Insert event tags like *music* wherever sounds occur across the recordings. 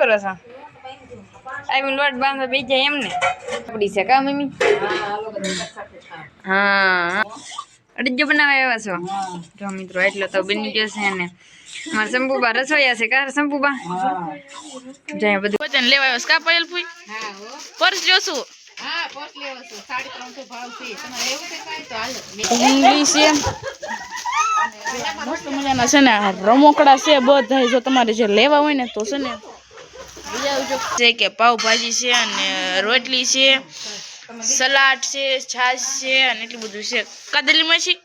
કરો છો? આઈ લોટ બાંધવા બે જાય એમને આપડી છે કા મમ્મી? હા. અડજો બનાવવા આવ્યા છો? જો મિત્રો એટલો તો બની ગયો છે ને. મારા શંભુબા રસોઈયા છે કા શંભુબા? જાય બધું. વચન લેવા આવ્યો કા પાયલ પૂઈ પર્સ જોશું. રમોકડા છે બધા જો તમારે જે લેવા હોય ને તો છે ને. છે કે પાઉભાજી છે અને રોટલી છે સલાડ છે છાશ છે અને એટલું બધું છે. કાદલી માછી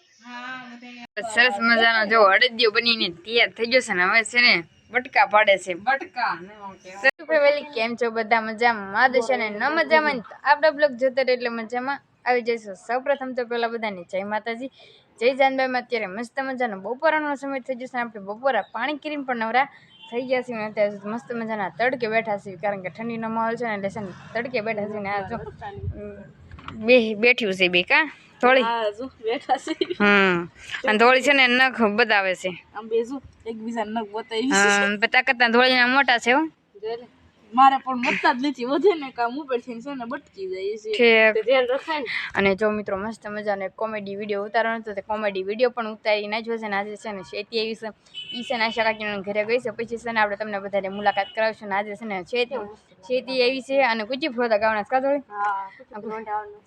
સરસ મજાનો જો અડદિયો બનીને તૈયાર થઈ ગયો છે ને હવે છે ને બટકા પાડે છે. બટકા ફેમિલી કેમ છો? બધા મજામાં? દેશે ને ન મજામાં આપણા બ્લોગ જોતા રહે એટલે મજામાં. આવી જઈશું. સૌપ્રથમ તો પહેલા બધાને જય માતાજી. જય જાનબાઈમાં અત્યારે મસ્ત મજાનો બપોરાનો સમય થઈ જશે આપણે બપોરા પાણી કરીને પણ નવરા થઈ ગયા છીએ અત્યારે મસ્ત મજાના તડકે બેઠા છીએ કારણ કે ઠંડીનો માહોલ છે ને એટલે છે ને તડકે બેઠા છીએ ને આ જો બે બેઠ્યું છે બે કા થોડી બેઠા છે. હમ અને ધોળી છે ને નખ બતાવે છે. આમ બેસું એકબીજા નખ બતાવી પતા કરતા ધોળીના મોટા છે હો. મારે પણ વધતા જ નથી. વધે ને કામ ઉપર છે ને બટકી જાય છે. ધ્યાન રખાય અને જો મિત્રો મસ્ત મજાને કોમેડી વીડિયો ઉતારવાનો હતો તે કોમેડી વીડિયો પણ ઉતારી નાખ્યો છે ને આજે છે ને શેતી એવી છે. ઈ છે ને આશા કાકીના ઘરે ગઈ છે. પછી છે ને આપણે તમને બધાને મુલાકાત કરાવશું ને આજે છે ને શેતી શેતી એવી છે અને કુચી ફોતા ગાવના કા થોડી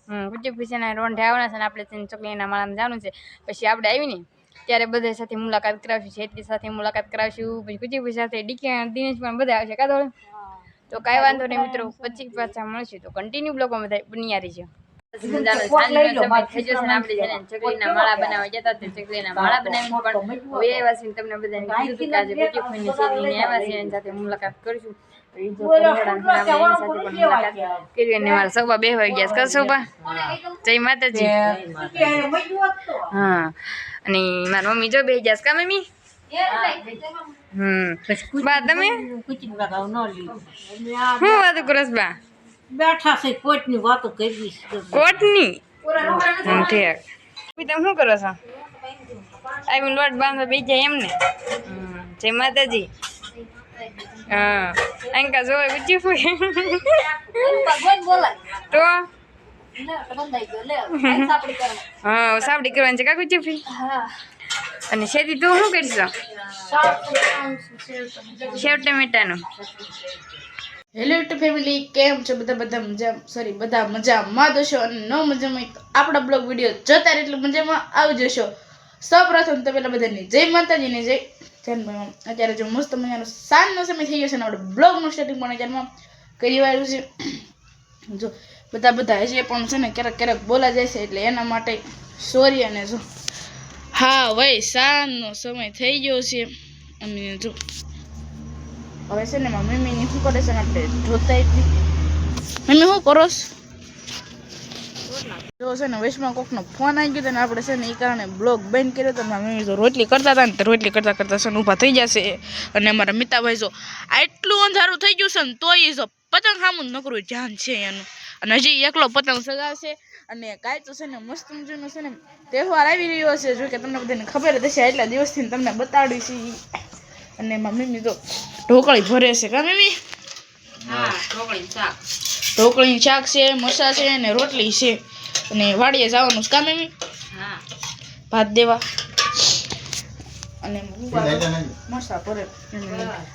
હમ કુચી પૂછીને રોંઢે આવવાના છે ને આપણે છે ને ચકલીના માળામાં જવાનું છે. પછી આપણે આવીને ત્યારે બધા સાથે મુલાકાત કરાવશું શેતી સાથે મુલાકાત કરાવશું. પછી કુચી સાથે ડીકે દિનેશ પણ બધા આવશે કા થોડી તો કાંઈ વાંધો નહીં મિત્રો પછી પાછા મળશે તો કન્ટિન્યુ બ્લોગમાં બધા બની રહી છે ચકલીના માળા બનાવવા જતા ચકલીના માળા બનાવીને પણ હવે આવ્યા છે ને તમને બધાને કીધું હતું કે આજે ગુટી ફોઈની શેરીને આવ્યા છે એની સાથે મુલાકાત કરીશું કરી સૌબા બે વાઈ ગયા છે કા સૌબા જય માતાજી હા અને મારા મમ્મી જો બે ગયા કા મમ્મી હમ. બા તમે? શું વાતો કરસ બા? બેઠા છે કોઈની વાતો કરી કોટની? ઠીક. તમે શું કરો છો? આવી લોટ બાંધવા બેસી જાય એમને હમ, જય માતાજી. હા. અંકા જોવે ગુચી ફૂઈ તો? હા સાપડી કરવાની છે. કા ચીફી ફૂઈ અને શેતી તું શું કરીશ? સેવ ટમેટાનું. હેલો યુટ્યુબ ફેમિલી કેમ છો બધા? બધા મજા સોરી બધા મજામાં દોશો અને ન મજામાં આપણા બ્લોગ વીડિયો જોતા રહે એટલે મજામાં આવી જશો સૌપ્રથમ તો પેલા બધાને જય માતાજીને જય જન્મ અત્યારે જો મસ્ત મજાનો સાંજનો સમય થઈ ગયો છે ને આપણે બ્લોગનું સ્ટાર્ટિંગ પણ અત્યારમાં કરી વાળ્યું છે. જો બધા બધા હજી પણ છે ને ક્યારેક ક્યારેક બોલા જાય છે એટલે એના માટે સોરી અને જો હા ભાઈ સાંજનો સમય થઈ ગયો છે. અને જો. હવે છે ને મમ્મી મમ્મીની શું કરે છે આપણે જોતા મમ્મી શું કરો? જો છે ને વૈષ્ણવ કોકનો ફોન આવી ગયો હતો ને આપણે છે ને એ કારણે બ્લોગ બંધ કર્યો હતો મમ્મી તો રોટલી કરતા હતા ને તો રોટલી કરતા કરતા છે ને ઊભા થઈ જશે. અને અમારા મિતાભાઈ જો આટલું અંધારું થઈ ગયું છે ને તોય જો પતંગ સામું નકરું ધ્યાન છે એનું. અને હજી એકલો પતંગ સગાવશે. અને કાંઈ તો છે ને મસ્ત મજાનો છે ને તહેવાર આવી રહ્યો છે. જો કે તમને બધાને ખબર જ હશે એટલા દિવસથી તમને બતાડી છે અને એમાં મમ્મી તો ઢોકળી ભરે છે કા મમ્મી? ઢોકળી શાક. છે મસા છે અને રોટલી છે. અને વાડીએ જવાનું છે કા મમ્મી? ભાત દેવા. અને મસા કરે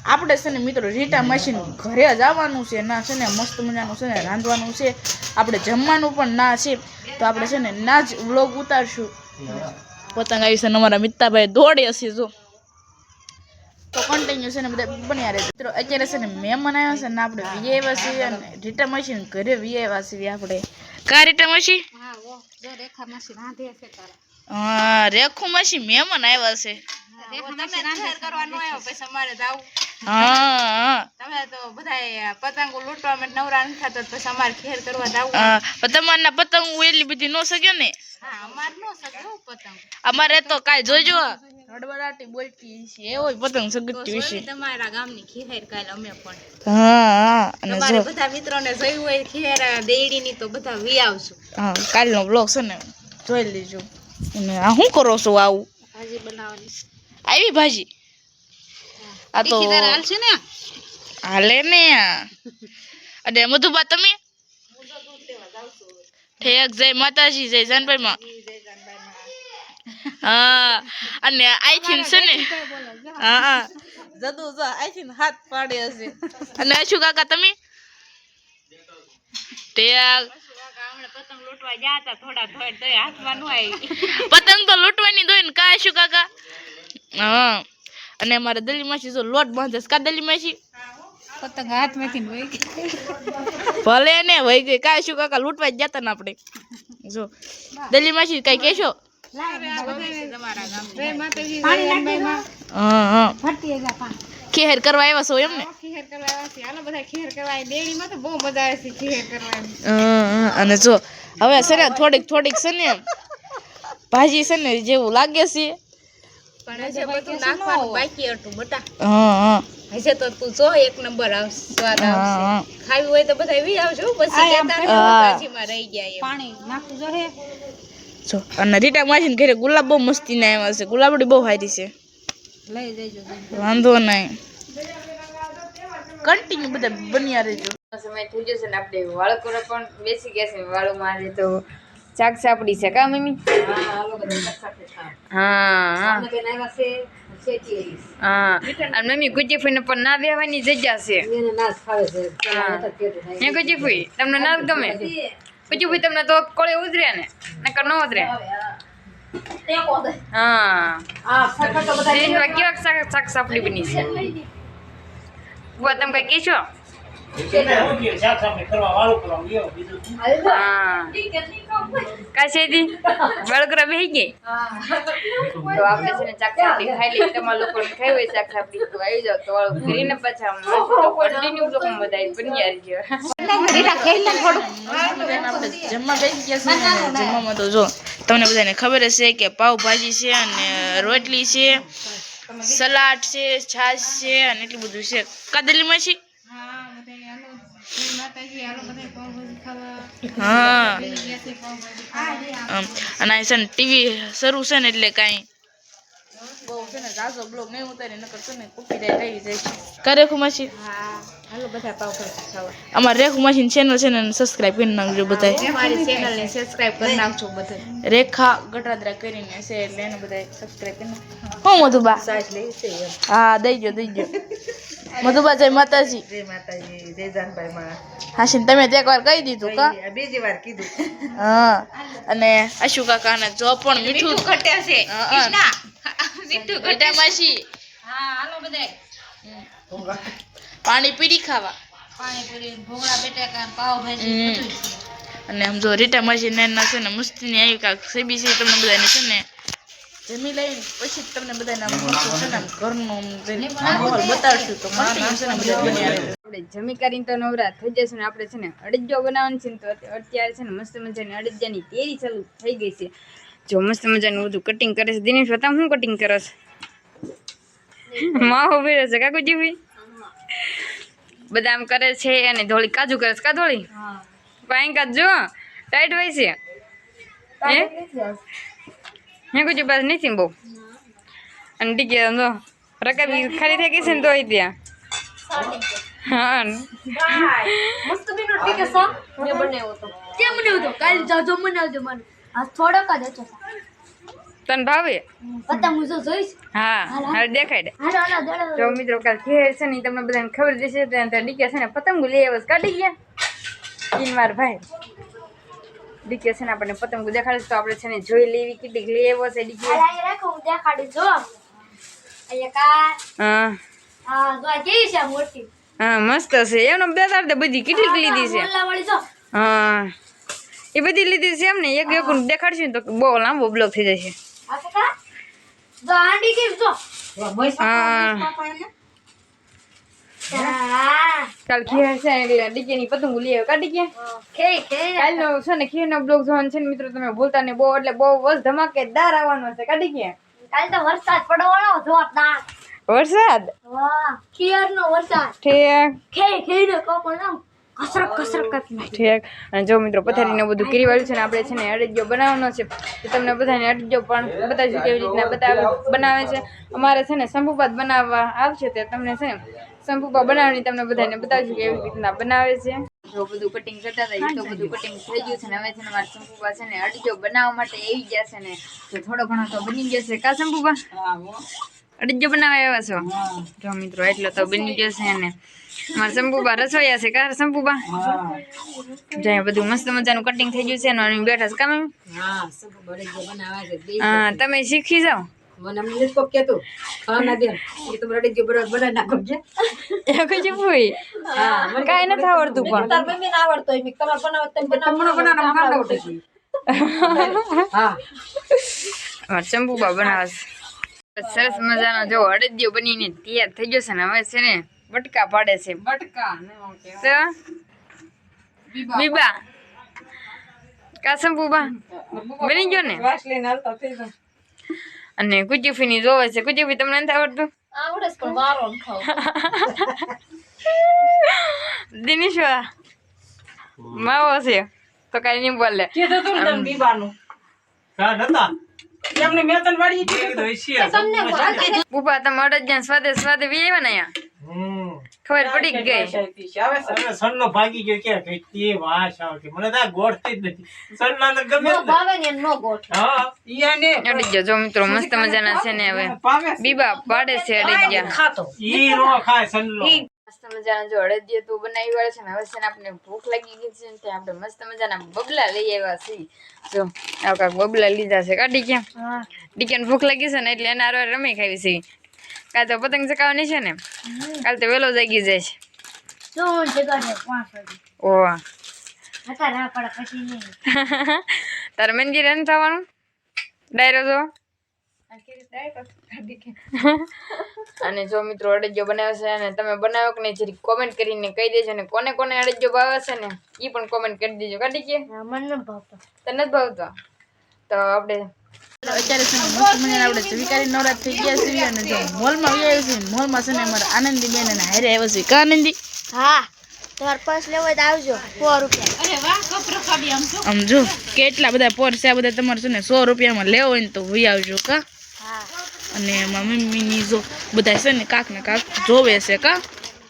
આપણે છે ને મિત્રો રીટા મશીન ઘરે જ આવવાનું છે. ના છે ને મસ્ત મજાનું છે ને રાંધવાનું છે. આપણે જમવાનું પણ ના છે. તો આપણે છે ને ના જ વ્લોગ ઉતારશું. પતંગ આવી છે ને અમારા મિત્તાભાઈ દોડે હશે જો. તો કન્ટિન્યુ છે ને બધા બન્યા રહે મિત્રો અત્યારે છે ને મહેમાન આવ્યા છે ને આપણે વી આવ્યા છીએ અને રીટા મશીન ઘરે વી આવ્યા છીએ આપણે. કા રીટા મશીન? હા રેખુ મશીન મહેમાન આવ્યા છે હા હા પણ તમારના પતંગ એટલી બધી નો શકે ને? અમારે તો કાંઈ જોજો. હડબડાટી બોલતી છે એવો પતંગ સગતી છે તમારા ગામની ખીહેર કાલ અમે પણ. હા અને તમારે બધા મિત્રોને જોયું હોય ખીહેર દેડીની તો બધા વી આવશું. હા કાલનો બ્લોગ છે ને? જોઈ લેજો. અને આ શું કરો છો આવું? ભાજી બનાવવાની આવી ભાજી. આ તો હાલશે ને? હાલે ને અને મધુબા તમે? ઠેક જય માતાજી જય જાનભાઈ માં હા અને આઈથી છે ને? હા હા. જદુ જો આઈથી હાથ પાડે હશે. અને અશુ કાકા તમે? પતંગ લૂંટવા ગયા હતા થોડા થોડ તો હાથમાં નો આવી પતંગ તો લૂંટવાની દોય ને કા અશુ કાકા? હા. અને અમારે દલી માસી જો લોટ બાંધે કા દલી માસી? પતંગ હાથમાંથી વહી ભલે ને વહી ગઈ. કાંઈ શું કાકા લૂંટવા જ જતા ને આપણે. જો. દલી માસી કઈ કહેશો? ખેર કરવા આવ્યા છો એમ ને? તો. અને જો હવે છે ને થોડીક થોડીક છે ને ભાજી છે ને જેવું લાગે છે. અને રીટા માસીને ઘરે ગુલાબ બહુ મસ્તી ના આવ્યા છે. ગુલાબડી બહુ હારી છે. વાંધો નહીં. કન્ટિન્યુ બધા બન્યા રહેજો. સમય થઈ જશે ને આપણે વાળકોને પણ બેસી ગયા છે. વાળો મારે તો શાક સાપડી છે કા મમ્મી? હા હા. અને મમ્મી ગુજી ફઈને પણ ના બેહવાની જગ્યા છે. હા. તમને ના ગમે? ગુજી તમને તો કોળે ઉતરે ને નકર ન ઉતરે. હા. કેવા શાક સાપડી બની છે? તમે કઈ કહેશો? હા કાશેથી બેહી ગઈ? તો આપણે છે ને ચાક ખાઈ લઈએ. તમારા લોકોને ખાઈ હોય ચાક તો આવી જાવ તો વાળું કરીને પાછા કન્ટિન્યુ લોકો બધા બની આવી જમવા બેસી ગયા છે જમવામાં તો જો તમને બધાને ખબર હશે કે પાવભાજી છે અને રોટલી છે સલાડ છે છાશ છે અને એટલું બધું છે. કાદલીમાં છે? હા. અને ટીવી શરૂ છે ને એટલે કાંઈ બહુ છે ને ઝાઝો બ્લોગ નહીં ઉતારી નકર છે ને કોપીરાઈટ આવી જાય. છે કરે હા હાલો બધા ખાવા અમારે રેખુ માસીની ચેનલ છે ને સબસ્ક્રાઇબ કરી નાખજો બધાય. મારી ચેનલને સબસ્ક્રાઇબ કરી નાખજો બધા રેખા ગટરાદરા કરીને છે એટલે એને બધા સબસ્ક્રાઇબ કરી નાખજો હું મધુબા? હા દઈ ગયો દઈ ગયો મધુબા જય માતાજી. જય માતાજી જય જાનભાઈ માં. હાશીન તમે તો એકવાર કહી દીધું કા? બીજી વાર કીધું. હા અને અશુ કાકાને જો પણ મીઠું ઘટે છે. કૃષ્ણા મીઠું ઘટા માસી. હા હાલો બધા પાણી પીરી ખાવા. પાણીપુરી ભોગળા બટેકા પાવભાજી હમ. બધું અને આમ જો રીટા માસી ને છે ને મસ્તીની આવી કાંક છે તમને બધાને છે ને જમી લઈને પછી તમને બધાને આમ મસ્ત છે ને આમ ઘરનું માહોલ બતાડશું. તો કન્ટિન્યુ છે ને બધા આપણે જમી કરીને તો નવરા થઈ જશે ને આપણે છે ને અડજો બનાવવાનું છે ને તો અત્યારે અત્યારે છે ને મસ્ત મજાની અડજાની તેરી ચાલુ થઈ ગઈ છે. જો મસ્ત મજાનું બધું કટિંગ કરે છે. દિનેશ બતા શું કટિંગ કરે છે? માવો ભેરે છે. કાકુજી ભાઈ બદામ કરે છે અને ધોળી. કાજુ કરે છે. કા ધોળી? પાઈ કાજુ જો. ટાઈટ હોય છે. હે? હે કુજી બસ નથી બહુ. અને ટીકે જો. રકાબી ખાલી થઈ ગઈ છે ને તોય ત્યાં. હા. તને ભાવે? હા હવે દેખાય દે. જો મિત્રો કાલ ઘેર છે ને તમને બધાને ખબર જશે ત્યાં ત્યાં ડીકે છે ને પતંગો લઈ આવ્યો. કાઢી ગયા. કિનવાર ભાઈ. ડીકે છે ને આપણને પતંગો દેખાડે તો આપણે છે ને જોઈ લેવી કેટલીક લઈ આવ્યો છે ડીકે. હા હા. મસ્ત છે. એનો બે તાર તો બધી કેટલીક લીધી છે. હા. એ બધી લીધી છે એમ ને એક એક દેખાડશું તો બહુ લાંબો બ્લોક થઈ જશે. હા. કાલ ખેર છે ને એટલે ડીકે ની લઈ આવ્યો. કાઢી ગયા? કાલનો છે ને ખીરનો બ્લોક જોવાનો છે ને મિત્રો તમે ભૂલતા નહીં. બહુ એટલે બહુ બસ ધમાકેદાર આવવાનો છે. કાઢી ગયા? કાલે તો વરસાદ પડવાનો જોરદાર. વરસાદ? વાહ ખીયરનો વરસાદ. ઠીક. ખે કસરત કસરત કરતી ઠીક. અને જો મિત્રો, પથારીને બધું કરી વાળ્યું છે ને, આપણે છે ને અડદિયો બનાવવાનો છે. તો તમને બધાને અડદિયો પણ બતાવીશું કેવી રીતના બતાવે, બનાવે છે. અમારે છે ને શંભુપાત બનાવવા આવશે તે તમને છે ને શંભુપા બનાવવાની તમને બધાને બતાવીશું કેવી રીતના બનાવે છે. જો બધું કટિંગ કરતા એ તો બધું કટિંગ થઈ ગયું છે ને, હવે છે ને મારા શંભુપા છે ને અડજો બનાવવા માટે આવી ગયા છે ને. તો થોડો ઘણો તો બની જશે કા સંભુપા અડદિયો બનાવવા આવ્યા છો? જો મિત્રો એટલો તો બની ગયો છે ને મારા શંભુબા રસોઈયા છે કા શંભુબા? જ્યાં બધું મસ્ત મજાનું કટિંગ થઈ ગયું છે અને બેઠા છે કામ હા તમે શીખી જાઓ. કઈ નથી આવડતું પણ. અમારા શંભુબા બનાવે છે. સરસ મજાનો જો અડદિયો બનીને તૈયાર થઈ ગયો છે ને હવે છે ને બટકા પાડે છે. બટકા તો? બીબા કાસમ બુબા. બની ગયો ને? અને કુચીફીની જોવે છે. કુજુફી તમને નથી આવડતું? આવડે પણ વારો ખાવ. *laughs* દિનેશવા માવો છે. તો કઈ નહીં બોલે. કીધું તું બીબાનું તને બીબાનું. એમને મેં તને વાળી કીધું. બુપા તમે અડદિયા સ્વાદે સ્વાદે વી આવ્યા ને અહીંયા? ખબર પડી ગઈ. આવે છે. ભાગી ગયો કે કઈ તે વાસ આવતી મને તો ગોઠતી જ નથી. સણના તો ગમે નો ભાવે ને નો ગોઠ. હા. ઈ આને અડદિયા જો મિત્રો મસ્ત મજાના છે ને હવે. બીબા પાડે છે અડદિયા. ઈ નો ખાય સનલો મસ્ત મજાના જો અડદિયા તો બનાવી વાળે છે ને હવે છે ને આપણે ભૂખ લાગી ગઈ છે ને આપણે મસ્ત મજાના બબલા લઈ આવ્યા છીએ. જો આ કાંક બબલા લીધા છે. કાઢી કેમ ડીકેન ભૂખ લાગી છે ને એટલે એના હારે રમી ખાવી છે. કાલ તો પતંગ ચકાવવાની છે ને કાલ તો વહેલો જાગી જાય છે. નહીં. *laughs* તારે મંદિર એમ થવાનું ડાયરો જો. અને જો મિત્રો અડદિયો બનાવે છે અને તમે બનાવો કે નહીં જરી કોમેન્ટ કરીને કહી દેજો ને કોને કોને અડદિયો ભાવે છે ને એ પણ કોમેન્ટ કરી દેજો. કાઢી કે? મને ન ભાવતો. તને નથી ભાવતો? તો આપણે અત્યારે છે ને આપણે વિકારી નવરાત થઈ ગયા છે અને જો મોલમાં આવ્યા છે મોલમાં છે ને અમારા આનંદી બેન અને હારે આવ્યા છે. કા આનંદી? હા તમારે પર્સ લેવો હોય તો આવજો સો રૂપિયા. અરે વાહ કપરો કાઢી આમ છો આમ જો કેટલા બધા પોર આ બધા તમારે છે ને સો રૂપિયામાં લેવો હોય ને તો વી આવજો કા? હા. અને મમ્મીની જો બધા છે ને કાક ને કાક જોવે છે કા?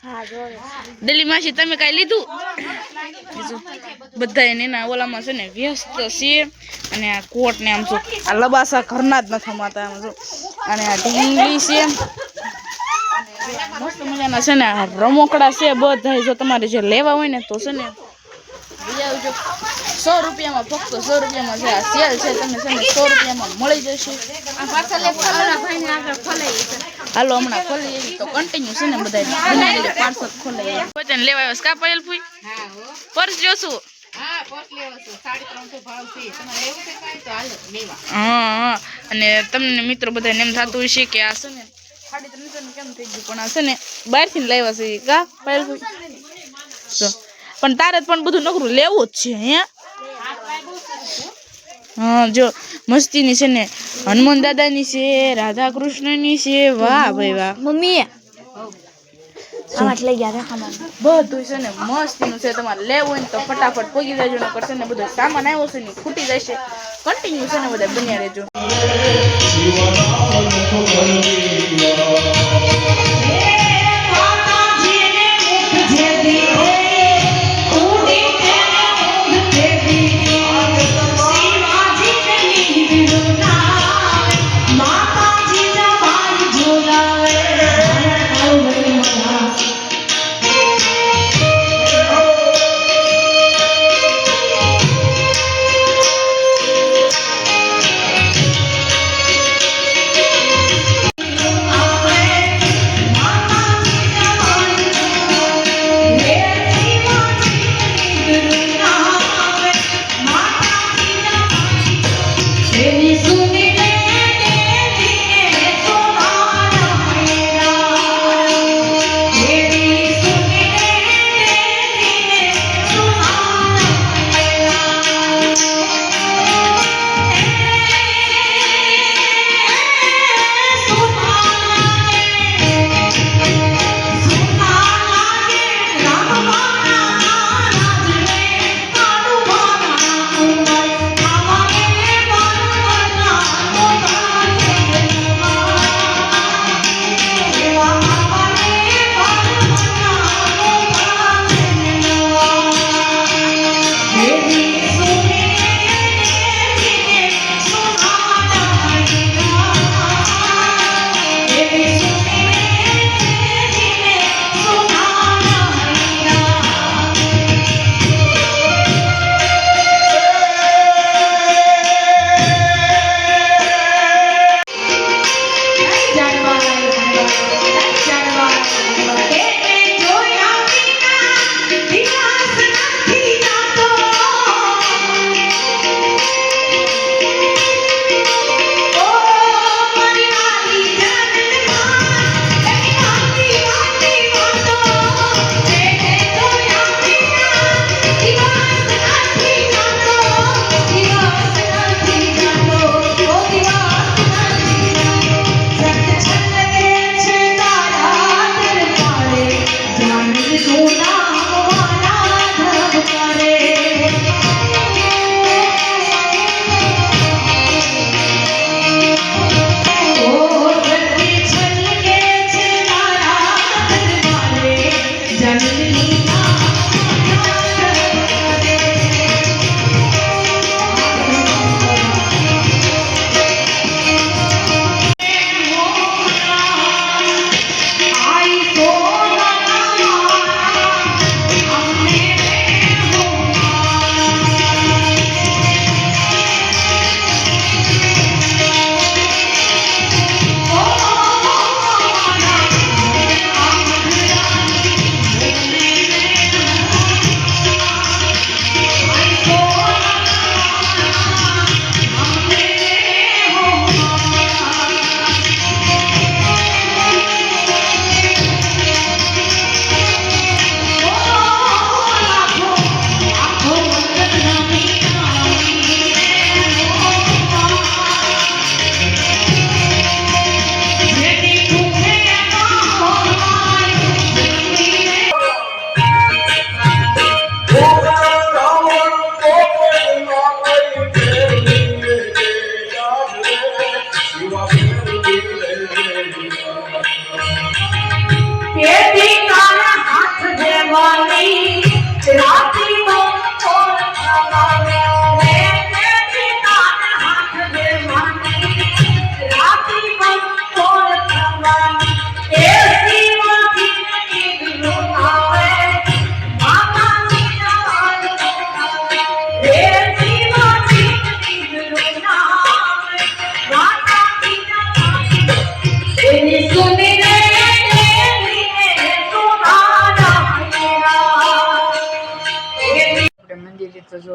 હા જોવે ડેલી માસી તમે કાંઈ લીધું? બધા એના ઓલામાં છે ને વ્યસ્ત છે અને આ કોટ ને આમ જો આ લબાસા ઘરના જ નથી માતા આમ જો. અને આ ઢીંગલી છે. મસ્ત મજાના છે ને આ રમોકડા છે બધા જો તમારે જે લેવા હોય ને તો છે ને લઈ આવજો. સો રૂપિયામાં ફક્ત સો રૂપિયામાં જે આ સેલ છે તમને છે સો રૂપિયામાં મળી જશે. હાલો હમણાં ખોલી એવી તો કન્ટિન્યુ છે ને બધા પાર્સલ ખોલે વચન લેવા આવ્યો કા પાયલ ફૂઈ? હા પર્સ જોશું હા પર્સ લેવો છો. સાડી ત્રણસો ભાવ છે. તમારે લેવું છે કાંઈ તો હાલો લેવા. હા હા. અને તમને મિત્રો બધાને એમ થતું હશે કે આ છે ને સાડી ત્રણસો કેમ થઈ ગયું? પણ આ છે ને બહારથી લાવ્યા છે. કા પાયલ ફૂઈ? પણ તારે જ પણ બધું નકરું લેવું જ છે હે? હા જો મસ્તીની છે ને હનુમાન દાદાની છે રાધા કૃષ્ણની છે વાહ ભાઈ વાહ. મમ્મી લઈ ગયા બધું છે ને મસ્તીનું છે તમારે લેવું હોય ને તો ફટાફટ પોગી દેજો ને કરશે ને બધો સામાન આવ્યો છે ને ખૂટી જશે. કન્ટિન્યુ છે ને બધા બન્યા રહેજો.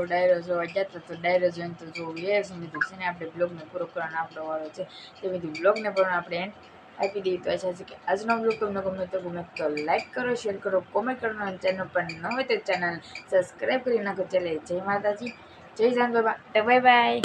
ડાયરો જોવા ગયા હતા તો ડાયરો જોઈને તો જો યસ મિત્રો છે ને આપણે બ્લોગને પૂરો કરવાનો આપણો વાળો છે. તે બધી બ્લોગને પણ આપણે એન્ડ આપી દઈએ. તો આશા છે કે આજનો બ્લોગ તમને ગમે તો ગમે તો લાઇક કરો શેર કરો કોમેન્ટ કરો અને ચેનલ પર ન હોય તો ચેનલ સબસ્ક્રાઈબ કરી નાખો. ચાલે, જય માતાજી. જય જાન બાબા બાય બાય